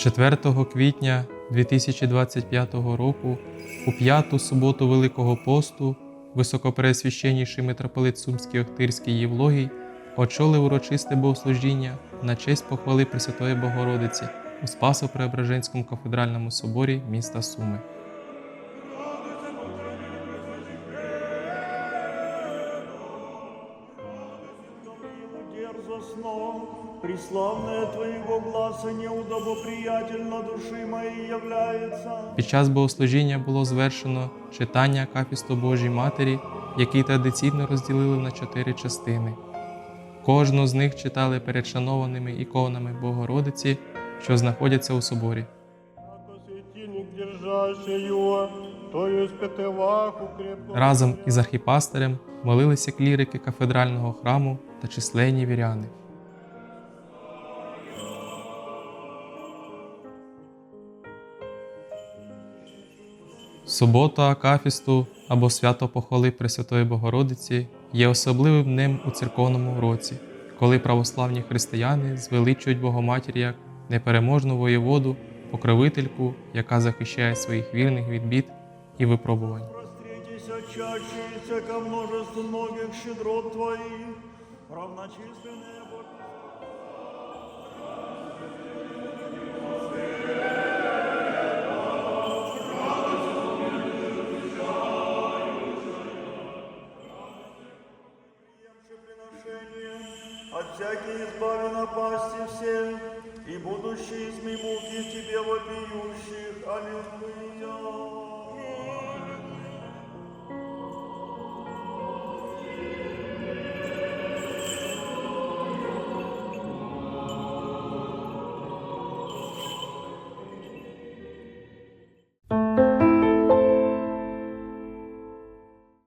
4 квітня 2025 року, у п'яту суботу Великого посту, високопересвященніший митрополит Сумський Охтирський Євлогій очолив урочисте богослужіння на честь похвали Пресвятої Богородиці у Спасо-Преображенському кафедральному соборі міста Суми. Дерзостно, преславное Твоего гласа неудобоприятельно души моей является. Під час богослужіння було звершено читання Акафісту Божій Матері, який традиційно розділили на чотири частини. Кожну з них читали перед шанованими іконами Богородиці, що знаходяться у соборі. Разом із архіпастирем молилися клірики кафедрального храму та численні віряни. Субота Акафісту або свято похвали Пресвятої Богородиці є особливим днем у церковному році, коли православні християни звеличують Богоматір як непереможну воєводу, покровительку, яка захищає своїх вірних від бід і випробувань. равночисленные Бога. От всяких избави напасти всех, и будущие из муки тебе вопиющих. Аллилуйя.